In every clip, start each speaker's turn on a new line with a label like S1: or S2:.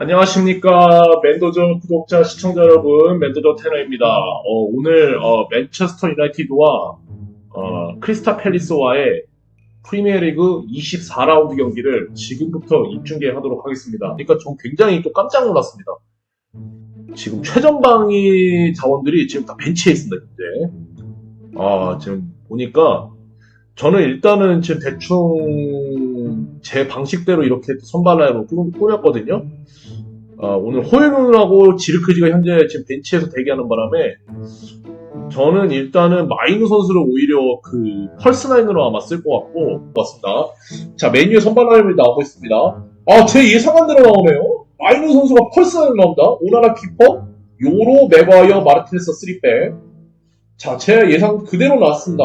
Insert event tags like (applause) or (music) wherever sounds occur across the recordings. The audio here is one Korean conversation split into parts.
S1: 안녕하십니까 맨도저 구독자 시청자 여러분 맨도저 테너입니다. 어, 오늘 어, 맨체스터 유나이티드와 어, 크리스타 팰리스와의 프리미어리그 24라운드 경기를 지금부터 입중계하도록 하겠습니다. 그러니까 전 굉장히 또 깜짝 놀랐습니다. 지금 최전방위 자원들이 지금 다 벤치에 있습니다. 현재. 아 지금 보니까 저는 일단은 지금 대충 제 방식대로 이렇게 선발 라인으로 꾸- 꾸몄거든요. 아, 오늘 호일룬하고 지르크지가 현재 지금 벤치에서 대기하는 바람에 저는 일단은 마이누 선수를 오히려 그 펄스나인으로 아마 쓸 것 같고 맞습니다. 자 메뉴에 선발 라인이 나오고 있습니다. 아제 예상한 대로 나오네요. 마이누 선수가 펄스나인 나옵니다. 오나라 키퍼, 요로, 맥와이어, 마르티네스 3백. 자, 제 예상 그대로 나왔습니다.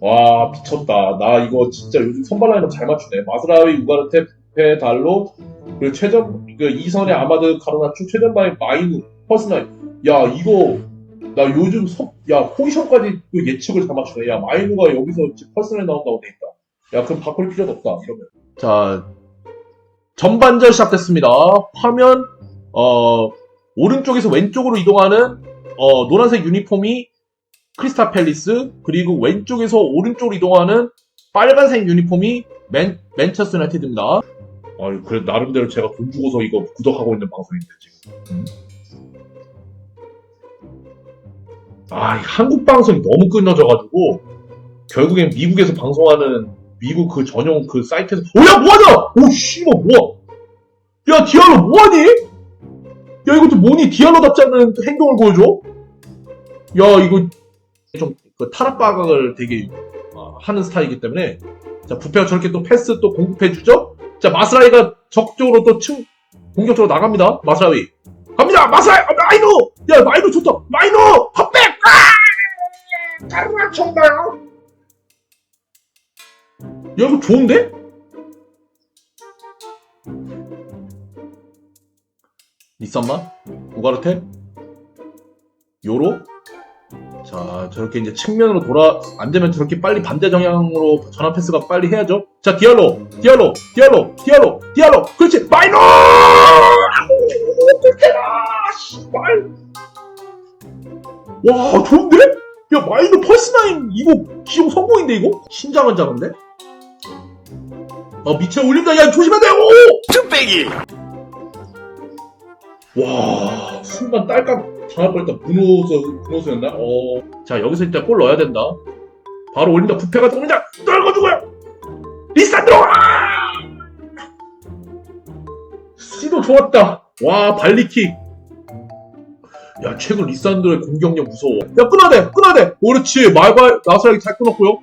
S1: 와 미쳤다. 나 이거 진짜 요즘 선발 라인업 잘 맞추네. 마스라위, 우가르테, 부페, 달로, 그리고 최전 그 이선의 아마드, 카르나추, 최전방의 마이누, 퍼스나이. 야 이거 나 요즘 서, 야 포지션까지 그 예측을 다 맞추네. 야 마이누가 여기서 퍼스나이 나온다고 돼 있다. 야 그럼 바꿀 필요도 없다. 이러면. 자 전반전 시작됐습니다. 화면 어 오른쪽에서 왼쪽으로 이동하는 어 노란색 유니폼이 크리스타 팰리스 그리고 왼쪽에서 오른쪽으로 이동하는 빨간색 유니폼이 맨, 맨체스터 유나이티드입니다. 아, 그래 나름대로 제가 돈 주고서 이거 구독하고 있는 방송인데 지금. 음. 아, 이 한국 방송이 너무 끊어져가지고 결국엔 미국에서 방송하는 미국 그 전용 그 사이트에서 오야 뭐하냐? 오 씨발 뭐야? 야 디알로 뭐하니? 야또 뭐니? 디알로답지 않는 행동을 보여줘? 야 이거 좀 그 타락박을 되게 어, 하는 스타일이기 때문에 자 부페가 저렇게 또 패스 또 공급해주죠. 자 마스라이가 적극적으로 또 층 공격적으로 나갑니다. 마스라이 갑니다. 마스라이 아, 마이노 야 마이노 좋다. 마이노 헛백 아! 짜증나 청다요. 야 이거 좋은데? 니산마 우가르테 요로 자, 저렇게 이제 측면으로 돌아, 안 되면 저렇게 빨리 반대 방향으로 전환 패스가 빨리 해야죠. 자, 디알로, 디알로, 디알로, 디알로, 디알로, 그렇지, 마이너! 씨발. 와, 좋은데? 야, 마이너 펄스나인, 이거 기용 성공인데, 이거? 신장은 작은데? 어, 밑에 올린다, 야, 조심해야 돼, 오!
S2: 뚝배기
S1: 와, 순간 딸깍 당할 뻔했다. 문호수, 문호수였나? 어. 자, 여기서 일단 골 넣어야 된다. 바로 올린다. 부패가 들어옵니다. 떨궈주고요. 리산드로! 아! 시도 좋았다. 와, 발리킥. 야, 최근 리산드로의 공격력 무서워. 야! 끊어야 돼! 그렇지. 말발, 나사라기 잘 끊었고요.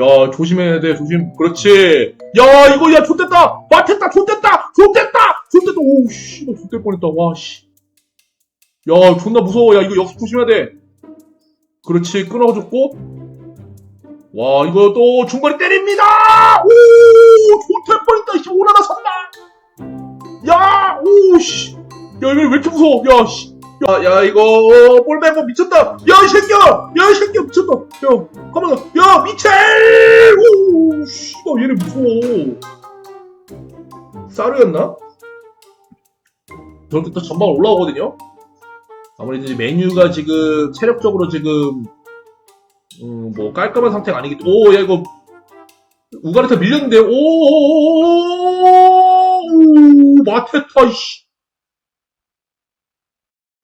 S1: 야, 조심해야 돼, 조심. 그렇지. 야, 이거, 야, 좋됐다! 맞했다! 좋됐다! 좋됐다! 좋됐다! 오우, 씨, 너 좋될 뻔했다. 와, 씨. 야, 존나 무서워. 야, 이거 역습 조심해야 돼. 그렇지, 끊어줬고. 와, 이거 또 중거리 때립니다! 오, 좋될 뻔했다. 씨, 오나라 선다! 야, 오, 씨. 야, 이거 왜 이렇게 무서워? 야, 씨. 야, 야, 이거, 볼뱅거 미쳤다! 야, 이 새끼야! 야, 이 새끼야, 미쳤다! 야, 가만히, 야, 미첼! 오, 씨, 나 얘네 무서워. 사르였나? 저렇게 또 전방 올라오거든요? 아무래도 메뉴가 지금 체력적으로 지금 음, 뭐 깔끔한 상태가 아니기 때문에 오야 이거 우가르타 밀렸는데 오오오오오오 마테타 이씨.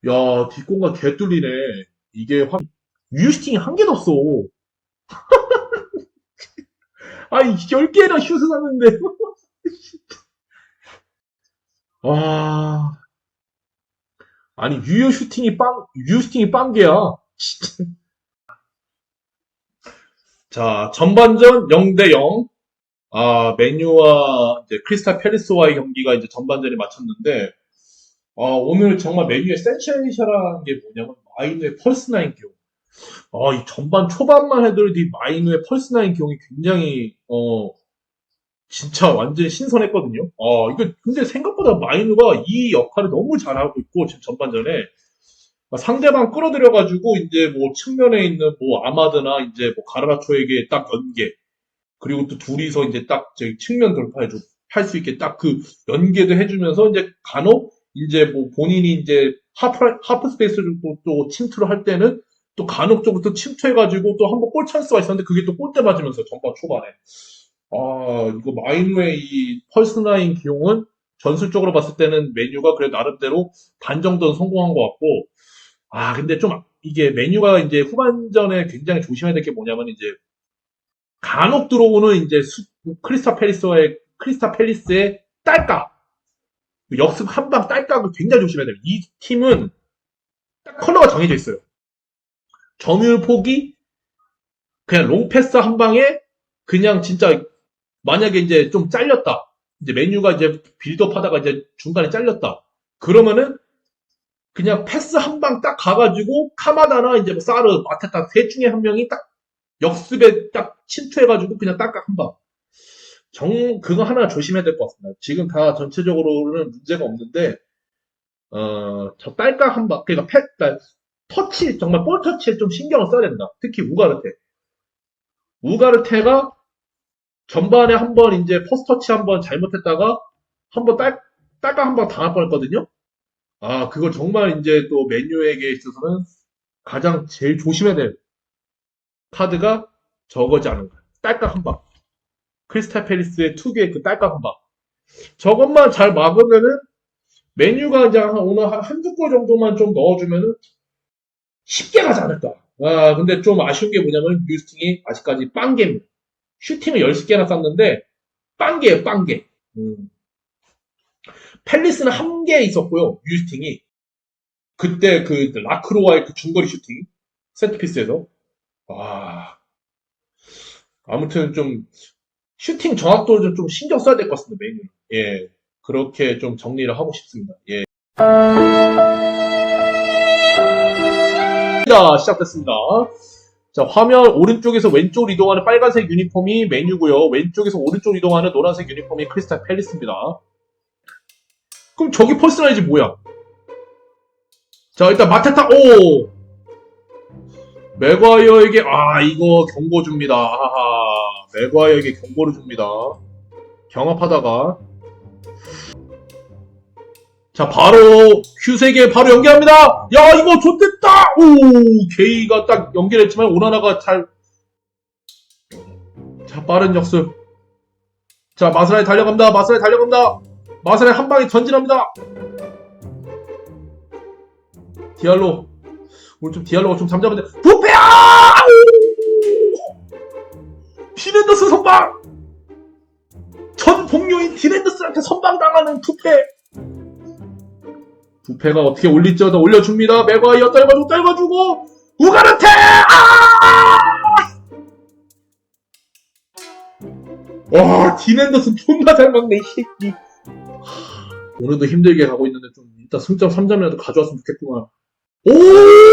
S1: 야 뒷공간 개 뚫리네. 이게 확 유스팅이 한 개도 없어. (laughs) 아니 10개나 슛을 샀는데. 와 (laughs) 아니 유효 슈팅이 빵 유효 슈팅이 빵개야. 진짜. (laughs) 자 전반전 0대 0. 아 메뉴와 이제 크리스탈 페리스와의 경기가 이제 전반전에 마쳤는데 아 오늘 정말 메뉴의 센세이션한 게 뭐냐면 마이누의 펄스나인 기용. 아 이 전반 초반만 해도 이 마이누의 펄스나인 기용이 굉장히 어 진짜 완전 신선했거든요. 어, 이거 근데 생각보다 마이누가 이 역할을 너무 잘하고 있고 지금 전반전에. 상대방 끌어들여가지고 이제 뭐 측면에 있는 뭐 아마드나 이제 뭐 가르나초에게 딱 연계. 그리고 또 둘이서 이제 딱 저기 측면 돌파해주고 할 수 있게 딱 그 연계도 해주면서 이제 간혹 이제 뭐 본인이 이제 하프, 하프 스페이스를 또, 또 침투를 할 때는 또 간혹적으로 또 침투해가지고 또 한번 골 찬스가 있었는데 그게 또 골대 맞으면서 전반 초반에 아 이거 마이누의 이 펄스나인 기용은 전술적으로 봤을 때는 메뉴가 그래 나름대로 반 정도는 성공한 것 같고 아 근데 좀 이게 메뉴가 이제 후반전에 굉장히 조심해야 될 게 뭐냐면 이제 간혹 들어오는 이제 수- 크리스타 팰리스와의 크리스타 팰리스의 딸깍 역습 한 방 딸깍을 굉장히 조심해야 돼요. 이 팀은 딱 컬러가 정해져 있어요. 점유율 폭이 그냥 롱패스 한 방에 그냥 진짜 만약에 이제 좀 잘렸다. 이제 메뉴가 이제 빌드업 하다가 이제 중간에 잘렸다. 그러면은 그냥 패스 한 방 딱 가가지고 카마다나 이제 뭐 사르, 마테타 셋 중에 한 명이 딱 역습에 딱 침투해가지고 그냥 딱딱 한 방. 정, 그거 하나 조심해야 될 것 같습니다. 지금 다 전체적으로는 문제가 없는데, 어, 저 딸깍 한 방, 그러니까 패, 그러니까 터치, 정말 볼 터치에 좀 신경을 써야 된다. 특히 우가르테. 우가르테가 전반에 한 번 이제 퍼스트 터치 한 번 잘못했다가 한 번 딸, 딸깍 한방 당할 뻔 했거든요? 아, 그거 정말 이제 또 메뉴에게 있어서는 가장 제일 조심해야 될 카드가 저거지 않은가. 딸깍 한 방. 크리스탈 팰리스의 특유의 그 딸깍 한 방. 저것만 잘 막으면은 메뉴가 이제 한 오늘 한 한두 골 정도만 좀 넣어주면은 쉽게 가지 않을까. 아, 근데 좀 아쉬운 게 뭐냐면 뉴스팅이 아직까지 빵개입니다. 슈팅을 10개나 쐈는데 빵개예요, 빵개. 음. 팰리스는 한 개 있었고요, 뉴스팅이. 그때 그 라크로와의 그 중거리 슈팅 세트피스에서. 와. 아무튼 좀 슈팅 정확도를 좀, 좀 신경 써야 될 것 같습니다 메뉴 예. 그렇게 좀 정리를 하고 싶습니다. 예. 자, 시작됐습니다 자 화면 오른쪽에서 왼쪽으로 이동하는 빨간색 유니폼이 메뉴고요 왼쪽에서 오른쪽으로 이동하는 노란색 유니폼이 크리스탈 팰리스입니다 그럼 저기 퍼스널이지 뭐야 자, 일단 마테타, 오! 맥과이어에게, 아, 이거 경고 줍니다. 하하. 맥과이어에게 경고를 줍니다. 경합하다가. 자, 바로, 큐세게 바로 연결합니다! 야, 이거 좋댔다! 오! 게이가 딱 연결했지만, 오나나가 잘. 자, 빠른 역습. 자, 마스라이 달려갑니다. 마스라이 달려갑니다. 마스라이 한 방에 전진합니다. 디알로 오늘 좀 디알로가 좀 잠잠한데 부페야 디랜더스 선방 전 동료인 디랜더스한테 선방 당하는 부페 부페가 어떻게 올릴지 더 올려줍니다. 맥과이어 떨궈주고 떨궈주고! 우가르테! 아! 와 디랜더스 존나 잘 막네 이 새끼. 오늘도 힘들게 가고 있는데 좀 이따 승점 3점이라도 가져왔으면 좋겠구만. 오!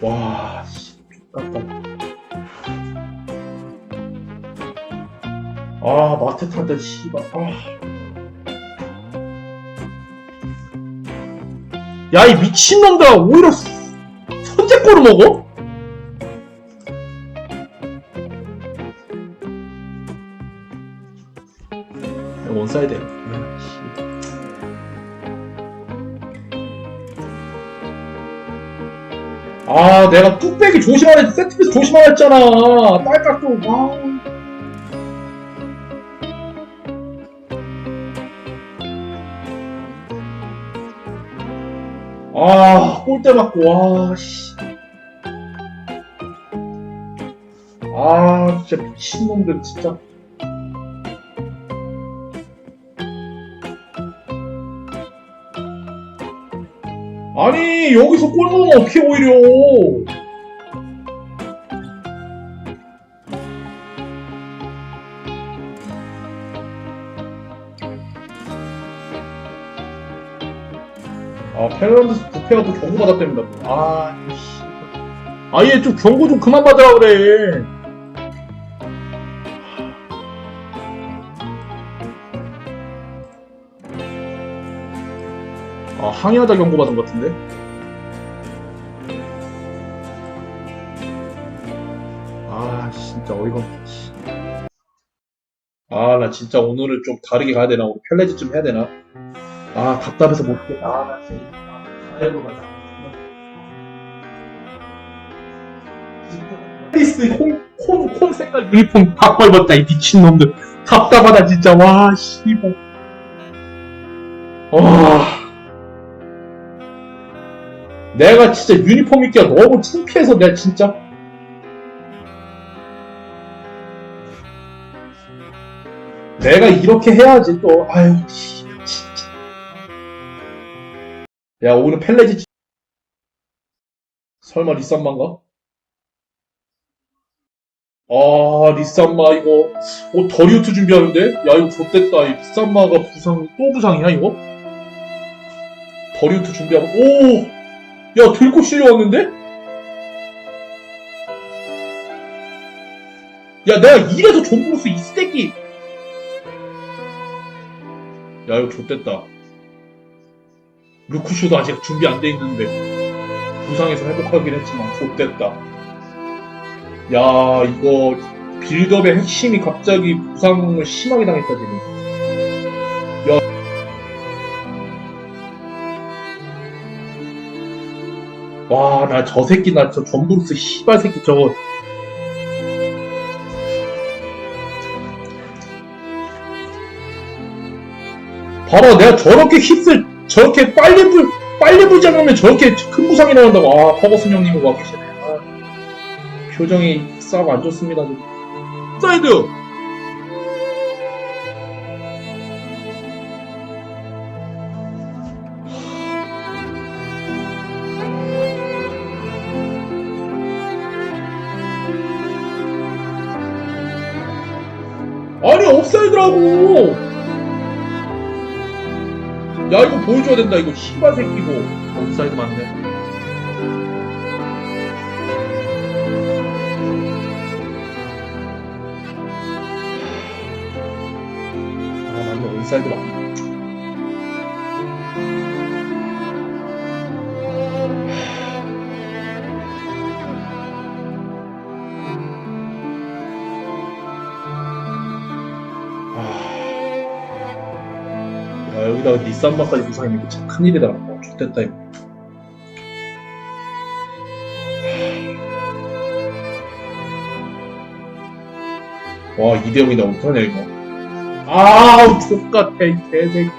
S1: 와, 씨, 깜짝. 아, 마테탄데, 씨발. 아. 야, 이 미친놈들아, 오히려 선제골을 먹어? 원사이드. 아, 아, 내가 뚝배기 조심하라, 세트피스 조심하라 했잖아. 딸깍도, 아. 아, 골대 맞고, 와, 씨. 아, 진짜 미친놈들, 진짜. 아니, 여기서 골 넣으면 어떻게 오히려. 아, 페널런드스 부패가 또 경고 받았답니다. 아, 씨. 아예 좀 경고 좀 그만 받으라 그래. 항의하다 경고 받은 것 같은데? 아, 진짜 어이가 없네. 씨. 아, 나 진짜 오늘은 좀 다르게 가야 되나? 우리 펠레지 좀 해야 되나? 아, 답답해서 못겠다. 아, 나 진짜. 아이고, 홈, 홈, 홈 색깔 유니폼 바꿔 입었다, 이 미친놈들. 답답하다, 진짜. 와, 씨발. 와. 내가 진짜 유니폼 입기가 너무 창피해서 내가 진짜. 내가 이렇게 해야지 또. 아유, 진짜. 야, 오늘 펠레지. 설마 리산만가? 아, 리산마 이거 어, 더리우트 준비하는데? 야, 이거 좋됐다. 이 리산마가 부상 또 부상이야 이거? 더리우트 준비하고 오! 야, 들고 실려왔는데? 야, 내가 이래서 존브루스 이 새끼! 야, 이거 좋됐다. 루쿠쇼도 아직 준비 안 돼 있는데 부상에서 회복하긴 했지만 좋됐다. 야, 이거 빌드업의 핵심이 갑자기 부상을 심하게 당했다 지금. 야. 와, 나 저 새끼 나저 존브루스 씨발 새끼 저거. 봐봐, 내가 저렇게 힙을 저렇게 빨리 불 빨리 않으면 저렇게 큰 부상이 나온다고. 아, 퍼거슨 형님은 와 계시네. 아. 표정이 싹 안 좋습니다. 지금. 사이드! 야, 이거 보여줘야 된다. 이거 씨발 새끼고. 옵사이드 맞네. 아, 맞네. 온사이드 맞네. 여기다가 니산마까지 부상이면 이거 참 큰일이다. 어, 좋됐다, 이거. 와, 2대0이다. 어떡하냐, 이거. 아우, 족같아, 이 개새끼.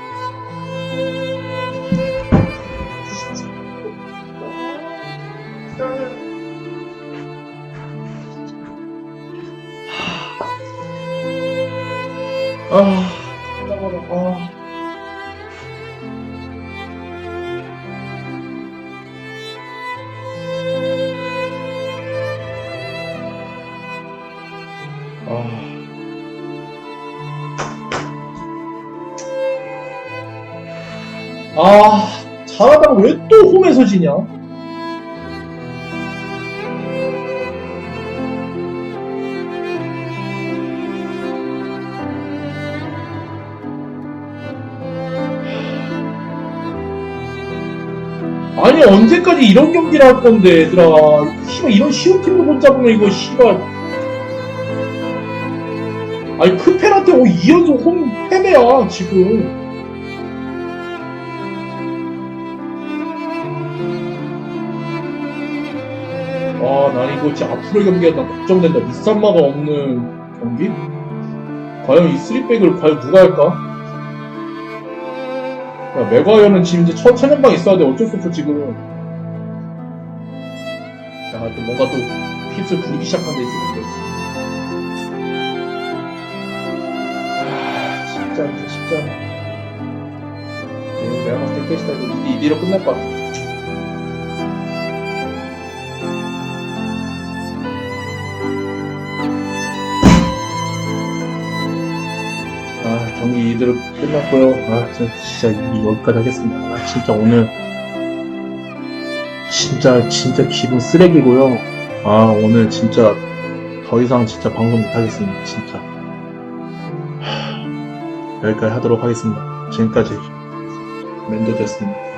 S1: 아. 아. 아. 왜 또 홈에서 지냐? 아니 언제까지 이런 경기를 할 건데 얘들아. 씨발 이런 쉬운 팀을 못 잡으면 이거 씨발. 아니 크페한테 2연속 홈 패배야 지금 진짜 앞으로의 경기가 나 걱정된다. 미산마가 없는 경기? 과연 이 3백을 과연 누가 할까? 야, 맥과이어는 지금 이제 첫 천연방 있어야 돼. 어쩔 수 없어, 지금. 야, 또 뭔가 또 힙을 부리기 시작한 데 있었는데. 아, 진짜, 진짜. 네, 내가 봤을 때 끝이다. 이게 이대로 끝날 것 같아. 이대로 끝났고요. 아, 저 진짜 이- 여기까지 하겠습니다. 아, 진짜 오늘 진짜 진짜 기분 쓰레기고요. 아, 오늘 진짜 더 이상 진짜 방송 못하겠습니다. 진짜. 하, 여기까지 하도록 하겠습니다. 지금까지 멘도였습니다.